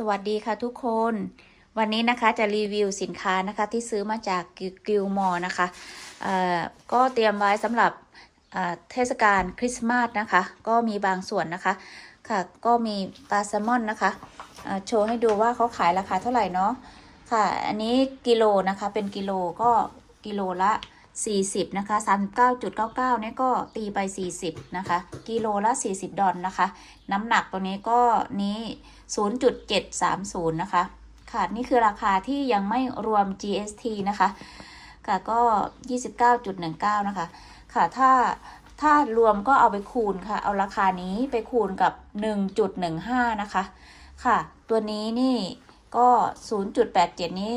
สวัสดีค่ะทุกคน วันนี้นะคะจะรีวิวสินค้านะคะที่ซื้อมาจากกิลมอนะคะเออก็เตรียมไว้สำหรับเทศกาลคริสต์มาสนะคะ ก็มีบางส่วนนะคะค่ะก็มีปลาแซลมอนนะคะโชว์ให้ดูว่าเขาขายราคาเท่าไหร่เนาะค่ะ อันนี้กิโลนะคะเป็นกิโลก็กิโลละ 40 นะคะ 39.99 เนี่ยก็ตีไป 40 นะคะ กิโลละ 40 ดอลนะคะ น้ำหนักตัวนี้ก็นี้ 0.730 นะคะ ค่ะ นี่คือราคาที่ยังไม่รวม GST นะคะ ค่ะก็ 29.19 นะคะ ค่ะ ถ้าถ้ารวมก็เอาไปคูณค่ะ เอาราคานี้ไปคูณกับ 1.15 นะคะ ค่ะ ตัวนี้นี่ก็ 0.87 นี้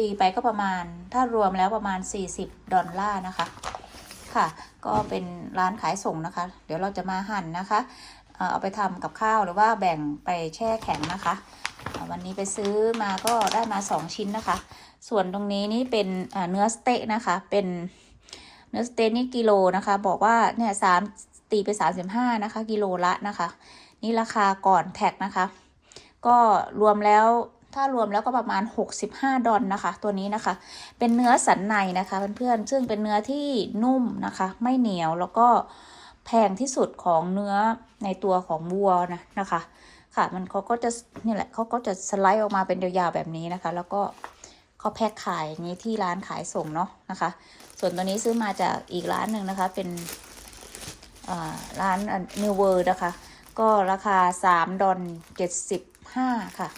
ตีไปก็ประมาณ ถ้ารวมแล้วประมาณ 40 ดอลลาร์นะคะ ค่ะ ก็เป็นร้านขายส่งนะคะ เดี๋ยวเราจะมาหั่นนะคะ เอาไปทำกับข้าวหรือว่าแบ่งไปแช่แข็งนะคะ วันนี้ไปซื้อมาก็ได้มา 2 ชิ้นนะคะ ส่วนตรงนี้นี่เป็นเอ่อเนื้อสเต๊ะนะคะ เป็นเนื้อสเต๊ะนี่กิโลนะคะ บอกว่าเนี่ยสามตีไป 35 นะคะ กิโลละนะคะ นี่ราคาก่อนแท็กนะคะ ก็รวมแล้ว ถ้ารวมแล้วก็ประมาณ 65 ดอลนะคะ ตัวนี้นะคะ เป็นเนื้อสันในนะคะเพื่อนๆซึ่งเป็นเนื้อที่นุ่มนะคะ ไม่เหนียวแล้วก็แพงที่สุดของเนื้อในตัวของวัวนะนะคะ ค่ะมันเขาก็จะนี่แหละเขาก็จะสไลด์ออกมาเป็นยาวๆแบบนี้นะคะ แล้วก็เขาแพ็คขายอย่างนี้ที่ร้านขายส่งเนาะนะคะ ส่วนตัวนี้ซื้อมาจากอีกร้านหนึ่งนะคะ เป็นอ่าร้านนิวเวิร์นะคะ ก็ราคา 3 ดอล75 ค่ะ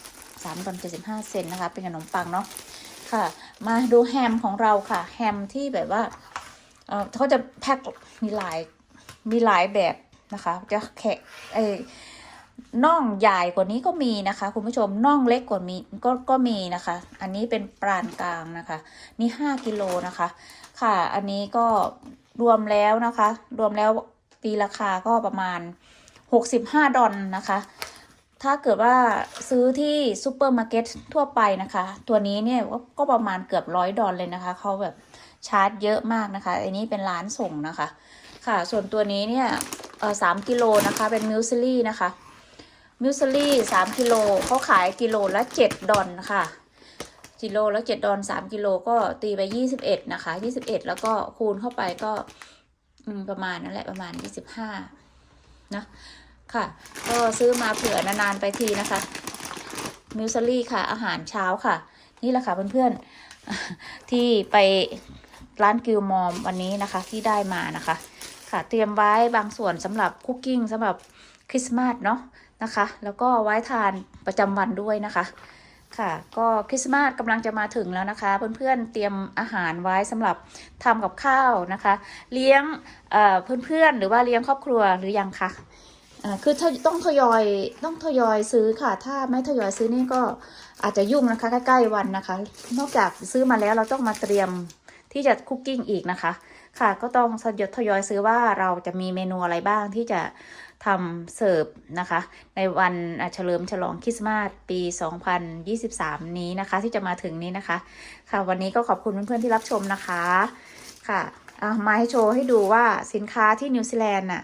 3ดอล75 เซนนะคะ เป็นขนมปังเนาะค่ะ มาดูแฮมของเราค่ะ แฮมที่แบบว่าเออเขาจะแพ็คมีหลายมีหลายแบบนะคะ จะแขกเอ้น่องใหญ่กว่านี้ก็มีนะคะ คุณผู้ชมน่องเล็กกว่ามีก็ก็มีนะคะ อันนี้เป็นปานกลางนะคะนี่ห้ากิโลนะคะ ค่ะอันนี้ก็รวมแล้วนะคะ รวมแล้วตีราคาก็ประมาณ65ดอลนะคะ ถ้าเกิดว่าซื้อที่ซูเปอร์มาร์เก็ตทั่วไปนะคะ ตัวนี้เนี่ยก็ประมาณเกือบร้อยดอลเลยนะคะเขาแบบชาร์จเยอะมากนะคะอันนี้เป็นร้านส่งนะคะ ค่ะ ส่วนตัวนี้เนี่ยสามกิโลนะคะเป็นมิลซิลี่นะคะมิลซิลี่สามกิโลเขาขายกิโลละเจ็ดดอลค่ะกิโลละเจ็ดดอลสามกิโลก็ตีไปยี่สิบเอ็ดนะคะยี่สิบเอ็ดแล้วก็คูณเข้าไปก็ประมาณนั่นแหละประมาณยี่สิบห้านะ ค่ะ ก็ซื้อมาเผื่อนานๆไปทีนะคะมิลซลี่ค่ะ อาหารเช้าค่ะ นี่แหละค่ะเพื่อนๆที่ไปร้านกิลมอมวันนี้นะคะ ที่ได้มานะคะ ค่ะเตรียมไว้บางส่วนสำหรับคุกกิ้งสำหรับคริสต์มาสเนาะนะคะ แล้วก็ไว้ทานประจำวันด้วยนะคะค่ะก็คริสต์มาสกำลังจะมาถึงแล้วนะคะ เพื่อนๆเตรียมอาหารไว้สำหรับทำกับข้าวนะคะ เลี้ยงเเพื่อนๆหรือว่าเลี้ยงครอบครัวหรือยังคะ คือต้องทยอยต้องทยอยซื้อค่ะ ถ้าไม่ทยอยซื้อนี่ก็อาจจะยุ่งนะคะใกล้ๆวันนะคะ นอกจากซื้อมาแล้วเราต้องมาเตรียมที่จะคุกกิ้งอีกนะคะ ค่ะก็ต้องทยอยทยอยซื้อว่าเราจะมีเมนูอะไรบ้างที่จะทำเสิร์ฟนะคะ ในวันเฉลิมฉลองคริสต์มาสปี 2023 นี้นะคะ ที่จะมาถึงนี้นะคะ ค่ะวันนี้ก็ขอบคุณเพื่อนๆที่รับชมนะคะค่ะ มาให้โชว์ให้ดูว่าสินค้าที่นิวซีแลนด์น่ะ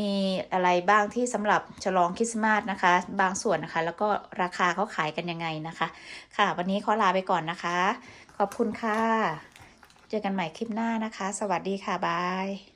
มีอะไรบ้างที่สำหรับฉลองคริสต์มาสนะคะ บางส่วนนะคะ แล้วก็ราคาเขาขายกันยังไงนะคะ ค่ะ วันนี้ขอลาไปก่อนนะคะ ขอบคุณค่ะ เจอกันใหม่คลิปหน้านะคะ สวัสดีค่ะ บาย